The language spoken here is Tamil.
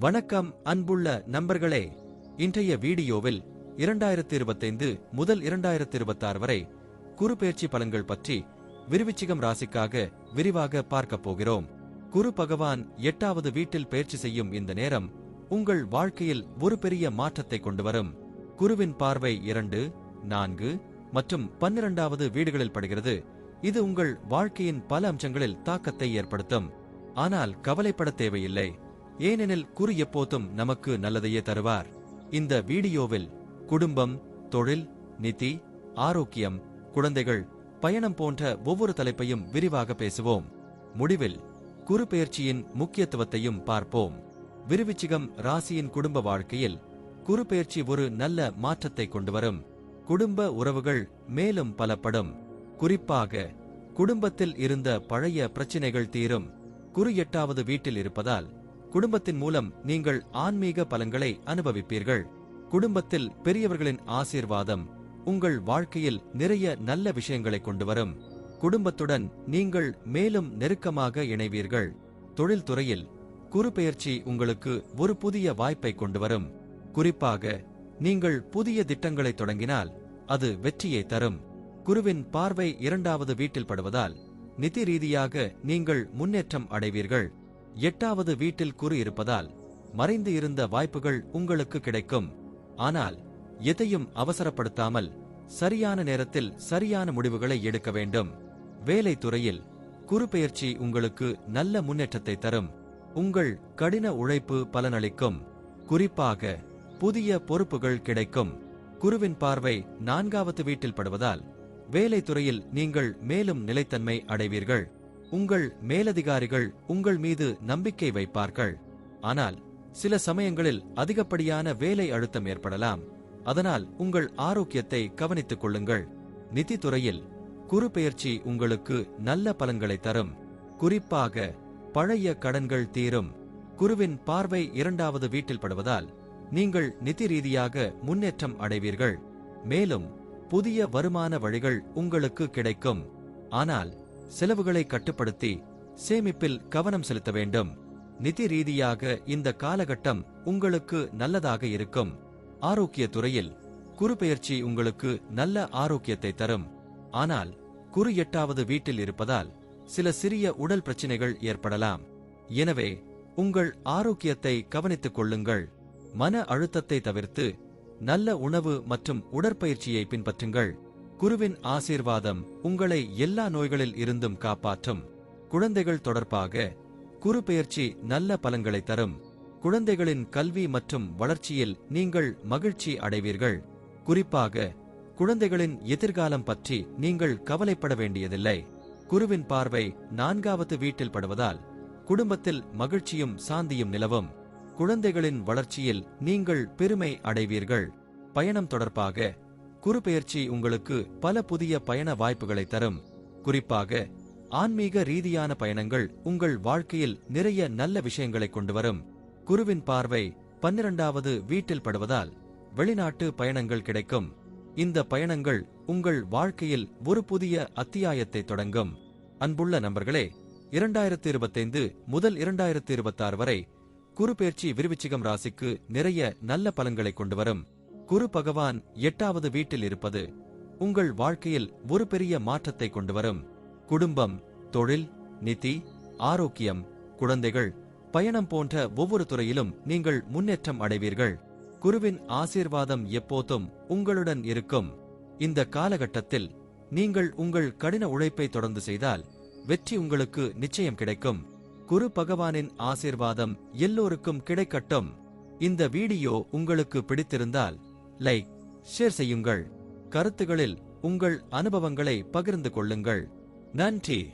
வணக்கம் அன்புள்ள நண்பர்களே. இன்றைய வீடியோவில் இரண்டாயிரத்தி இருபத்தைந்து முதல் இரண்டாயிரத்தி இருபத்தாறு வரை குரு பயிற்சி பலன்கள் பற்றி விருவிச்சிகம் ராசிக்காக விரிவாக பார்க்கப் போகிறோம். குரு பகவான் எட்டாவது வீட்டில் பயிற்சி செய்யும் இந்த நேரம் உங்கள் வாழ்க்கையில் ஒரு பெரிய மாற்றத்தை கொண்டு வரும். குருவின் பார்வை இரண்டு நான்கு மற்றும் பன்னிரண்டாவது வீடுகளில் படுகிறது. இது உங்கள் வாழ்க்கையின் பல அம்சங்களில் தாக்கத்தை ஏற்படுத்தும். ஆனால் கவலைப்பட தேவையில்லை. ஏனெனில் குரு எப்போதும் நமக்கு நல்லதையே தருவார். இந்த வீடியோவில் குடும்பம் தொழில் நிதி ஆரோக்கியம் குழந்தைகள் பயணம் போன்ற ஒவ்வொரு தலைப்பையும் விரிவாக பேசுவோம். முடிவில் குரு பெயர்ச்சியின் முக்கியத்துவத்தையும் பார்ப்போம். விருவிச்சிகம் ராசியின் குடும்ப வாழ்க்கையில் குரு பெயர்ச்சி ஒரு நல்ல மாற்றத்தை கொண்டு வரும். குடும்ப உறவுகள் மேலும் பலப்படும். குறிப்பாக குடும்பத்தில் இருந்த பழைய பிரச்சினைகள் தீரும். குரு எட்டாவது வீட்டில் இருப்பதால் குடும்பத்தின் மூலம் நீங்கள் ஆன்மீக பலன்களை அனுபவிப்பீர்கள். குடும்பத்தில் பெரியவர்களின் ஆசீர்வாதம் உங்கள் வாழ்க்கையில் நிறைய நல்ல விஷயங்களை கொண்டு வரும் குடும்பத்துடன் நீங்கள் மேலும் நெருக்கமாக இணைவீர்கள். தொழில்துறையில் குறுபெயர்ச்சி உங்களுக்கு ஒரு புதிய வாய்ப்பை கொண்டு வரும் குறிப்பாக நீங்கள் புதிய திட்டங்களை தொடங்கினால் அது வெற்றியை தரும். குருவின் பார்வை இரண்டாவது வீட்டில் படுவதால் நிதி ரீதியாக நீங்கள் முன்னேற்றம் அடைவீர்கள். எட்டாவது வீட்டில் குரு இருப்பதால் மறைந்து இருந்த வாய்ப்புகள் உங்களுக்கு கிடைக்கும். ஆனால் எதையும் அவசரப்படுத்தாமல் சரியான நேரத்தில் சரியான முடிவுகளை எடுக்க வேண்டும். வேலை துறையில் குரு பெயர்ச்சி உங்களுக்கு நல்ல முன்னேற்றத்தை தரும். உங்கள் கடின உழைப்பு பலனளிக்கும். குறிப்பாக புதிய பொறுப்புகள் கிடைக்கும். குருவின் பார்வை நான்காவது வீட்டில் படுவதால் வேலை துறையில் நீங்கள் மேலும் நிலைத்தன்மை அடைவீர்கள். உங்கள் மேலதிகாரிகள் உங்கள் மீது நம்பிக்கை வைப்பார்கள். ஆனால் சில சமயங்களில் அதிகப்படியான வேலை அழுத்தம் ஏற்படலாம். அதனால் உங்கள் ஆரோக்கியத்தை கவனித்துக் கொள்ளுங்கள். நிதித்துறையில் குரு பெயர்ச்சி உங்களுக்கு நல்ல பலன்களை தரும். குறிப்பாக பழைய கடன்கள் தீரும். குருவின் பார்வை இரண்டாவது வீட்டில் படுவதால் நீங்கள் நிதி ரீதியாக முன்னேற்றம் அடைவீர்கள். மேலும் புதிய வருமான வழிகள் உங்களுக்கு கிடைக்கும். ஆனால் செலவுகளை கட்டுப்படுத்தி சேமிப்பில் கவனம் செலுத்த வேண்டும். நிதி ரீதியாக இந்த காலகட்டம் உங்களுக்கு நல்லதாக இருக்கும். ஆரோக்கிய துறையில் குரு பெயர்ச்சி உங்களுக்கு நல்ல ஆரோக்கியத்தை தரும். ஆனால் குரு எட்டாவது வீட்டில் இருப்பதால் சில சிறிய உடல் பிரச்சினைகள் ஏற்படலாம். எனவே உங்கள் ஆரோக்கியத்தை கவனித்துக் கொள்ளுங்கள். மன அழுத்தத்தை தவிர்த்து நல்ல உணவு மற்றும் உடற்பயிற்சியை பின்பற்றுங்கள். குருவின் ஆசீர்வாதம் உங்களை எல்லா நோய்களில் இருந்தும் காப்பாற்றும். குழந்தைகள் தொடர்பாக குரு பெயர்ச்சி நல்ல பலன்களை தரும். குழந்தைகளின் கல்வி மற்றும் வளர்ச்சியில் நீங்கள் மகிழ்ச்சி அடைவீர்கள். குறிப்பாக குழந்தைகளின் எதிர்காலம் பற்றி நீங்கள் கவலைப்பட வேண்டியதில்லை. குருவின் பார்வை நான்காவது வீட்டில் படுவதால் குடும்பத்தில் மகிழ்ச்சியும் சாந்தியும் நிலவும். குழந்தைகளின் வளர்ச்சியில் நீங்கள் பெருமை அடைவீர்கள். பயணம் தொடர்பாக குறுபெயர்ச்சி உங்களுக்கு பல புதிய பயண வாய்ப்புகளை தரும். குறிப்பாக ஆன்மீக ரீதியான பயணங்கள் உங்கள் வாழ்க்கையில் நிறைய நல்ல விஷயங்களை கொண்டு வரும். குருவின் பார்வை பன்னிரண்டாவது வீட்டில் படுவதால் வெளிநாட்டு பயணங்கள் கிடைக்கும். இந்த பயணங்கள் உங்கள் வாழ்க்கையில் ஒரு புதிய அத்தியாயத்தை தொடங்கும். அன்புள்ள நண்பர்களே இரண்டாயிரத்தி இருபத்தைந்து முதல் இரண்டாயிரத்தி இருபத்தாறு வரை குறுபெயர்ச்சி விருவிச்சிகம் ராசிக்கு நிறைய நல்ல பலன்களை கொண்டு வரும். குரு பகவான் எட்டாவது வீட்டில் இருப்பது உங்கள் வாழ்க்கையில் ஒரு பெரிய மாற்றத்தை கொண்டு வரும். குடும்பம் தொழில் நிதி ஆரோக்கியம் குழந்தைகள் பயணம் போன்ற ஒவ்வொரு துறையிலும் நீங்கள் முன்னேற்றம் அடைவீர்கள். குருவின் ஆசீர்வாதம் எப்போதும் உங்களுடன் இருக்கும். இந்த காலகட்டத்தில் நீங்கள் உங்கள் கடின உழைப்பை தொடர்ந்து செய்தால் வெற்றி உங்களுக்கு நிச்சயம் கிடைக்கும். குரு பகவானின் ஆசீர்வாதம் எல்லோருக்கும் கிடைக்கட்டும். இந்த வீடியோ உங்களுக்கு பிடித்திருந்தால் லைக் ஷேர் செய்யுங்கள். கருத்துகளில் உங்கள் அனுபவங்களை பகிர்ந்து கொள்ளுங்கள். நன்றி.